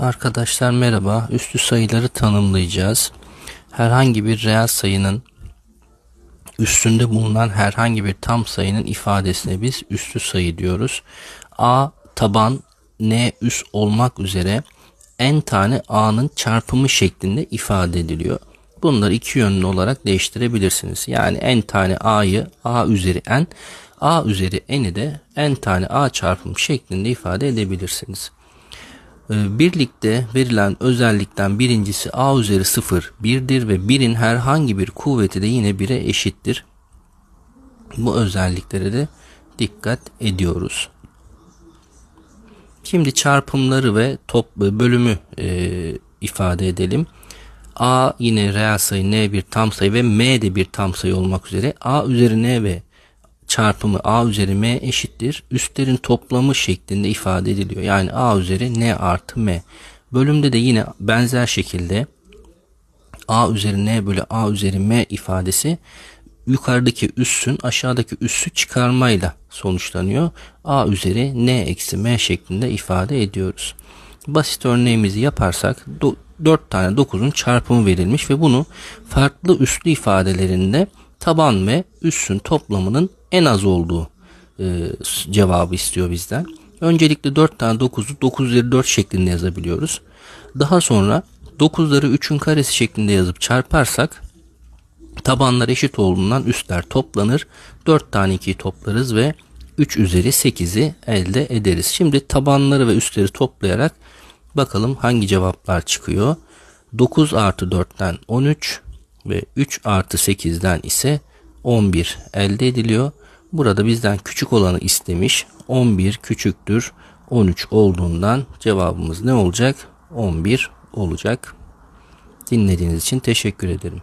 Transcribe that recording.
Arkadaşlar merhaba. Üstü sayıları tanımlayacağız. Herhangi bir reel sayının üstünde bulunan herhangi bir tam sayının ifadesine biz üstü sayı diyoruz. A taban, N üst olmak üzere n tane A'nın çarpımı şeklinde ifade ediliyor. Bunları iki yönlü olarak değiştirebilirsiniz. Yani n tane A'yı A üzeri n, A üzeri n'i de n tane A çarpımı şeklinde ifade edebilirsiniz. Ee, Birlikte verilen özellikten birincisi a üzeri 0 1'dir ve 1'in herhangi bir kuvveti de yine 1'e eşittir. Bu özelliklere de dikkat ediyoruz. Şimdi çarpımları ve top bölümü e, ifade edelim. A yine reel sayı n bir tam sayı ve m de bir tam sayı olmak üzere a üzeri n ve çarpımı a üzeri m eşittir. Üstlerin toplamı şeklinde ifade ediliyor. Yani a üzeri n artı m. Bölümde de yine benzer şekilde a üzeri n bölü a üzeri m ifadesi yukarıdaki üssün aşağıdaki üssü çıkarmayla sonuçlanıyor. a üzeri n eksi m şeklinde ifade ediyoruz. Basit örneğimizi yaparsak 4 tane 9'un çarpımı verilmiş ve bunu farklı üslü ifadelerinde taban ve üssün toplamının en az olduğu e, cevabı istiyor bizden. Öncelikle 4 tane 9'u 9 üzeri 4 şeklinde yazabiliyoruz. Daha sonra 9'ları 3'ün karesi şeklinde yazıp çarparsak tabanlar eşit olduğundan üstler toplanır. 4 tane 2'yi toplarız ve 3 üzeri 8'i elde ederiz. Şimdi tabanları ve üstleri toplayarak bakalım hangi cevaplar çıkıyor. 9 artı 4'ten 13 ve 3 artı 8'den ise 11 elde ediliyor. Burada bizden küçük olanı istemiş. 11 küçüktür 13 olduğundan cevabımız ne olacak? 11 olacak. Dinlediğiniz için teşekkür ederim.